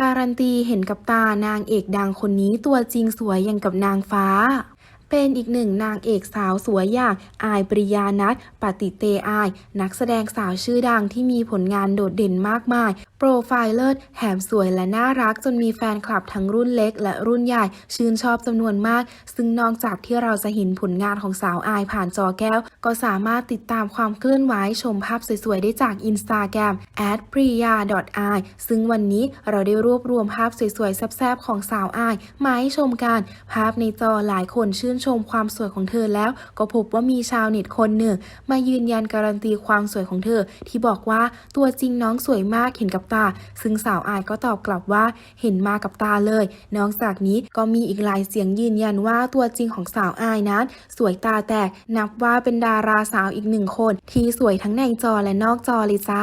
การันตีเห็นกับตานางเอกดังคนนี้ตัวจริงสวยอย่างกับนางฟ้า เป็นอีกหนึ่งนางเอกสาวสวยอย่างอายปริยานัทปฏิเตอาย นักแสดงสาวชื่อดังที่มีผลงานโดดเด่นมากมายโปรไฟล์เลิศแถมสวยและน่ารักจนมีแฟนคลับทั้งรุ่นเล็กและรุ่นใหญ่ ชื่นชอบจำนวนมาก ซึ่งนอกจากที่เราจะเห็นผลงานของสาวอายผ่านจอแก้ว ก็สามารถติดตามความเคลื่อนไหวชมภาพสวยๆ ได้จากอินสตาแกรม p r i y a i ซึ่งวันนี้เราได้รวบรวมภาพสวยๆ แซ่บๆ ของสาวอายมาให้ชมกัน ภาพในจอหลายคนชื่นชมความสวยของเธอแล้ว ก็พบว่ามีชาวเน็ตคนหนึ่ง มายืนยันการันตีความสวยของเธอ ที่บอกว่าตัวจริงน้องสวยมากเห็นกับตา ซึ่งสาวอายก็ตอบกลับว่าเห็นมากับตาเลย นอกจากนี้ก็มีอีกหลายเสียงยืนยันว่าตัวจริงของสาวอายนั้น สวยตาแตกนับว่าเป็นดาราสาวอีกหนึ่งคน ที่สวยทั้งในจอและนอกจอเลยจ้า